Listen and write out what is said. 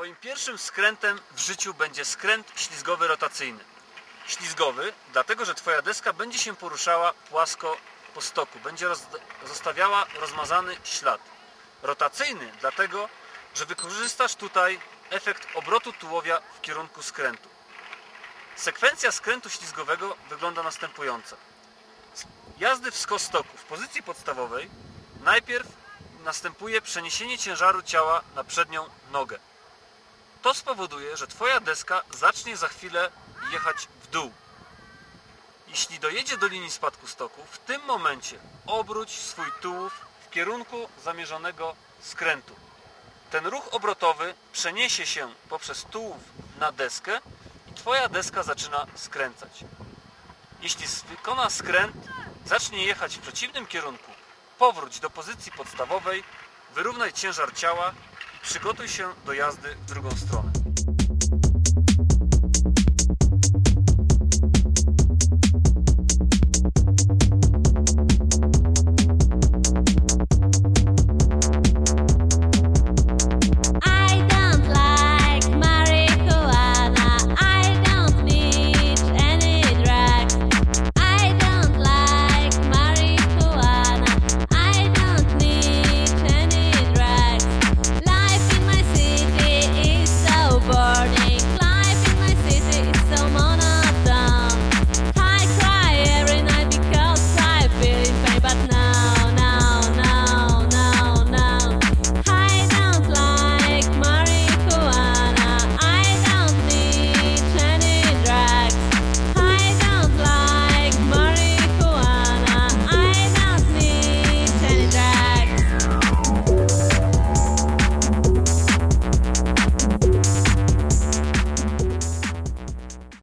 Twoim pierwszym skrętem w życiu będzie skręt ślizgowy rotacyjny. Ślizgowy, dlatego że Twoja deska będzie się poruszała płasko po stoku, będzie roz... zostawiała rozmazany ślad. Rotacyjny, dlatego że wykorzystasz tutaj efekt obrotu tułowia w kierunku skrętu. Sekwencja skrętu ślizgowego wygląda następująco. Jazdy w skos stoku w pozycji podstawowej najpierw następuje przeniesienie ciężaru ciała na przednią nogę. To spowoduje, że Twoja deska zacznie za chwilę jechać w dół. Jeśli dojedzie do linii spadku stoku, w tym momencie obróć swój tułów w kierunku zamierzonego skrętu. Ten ruch obrotowy przeniesie się poprzez tułów na deskę i Twoja deska zaczyna skręcać. Jeśli wykona skręt, zacznie jechać w przeciwnym kierunku, powróć do pozycji podstawowej, wyrównaj ciężar ciała przygotuj się do jazdy w drugą stronę.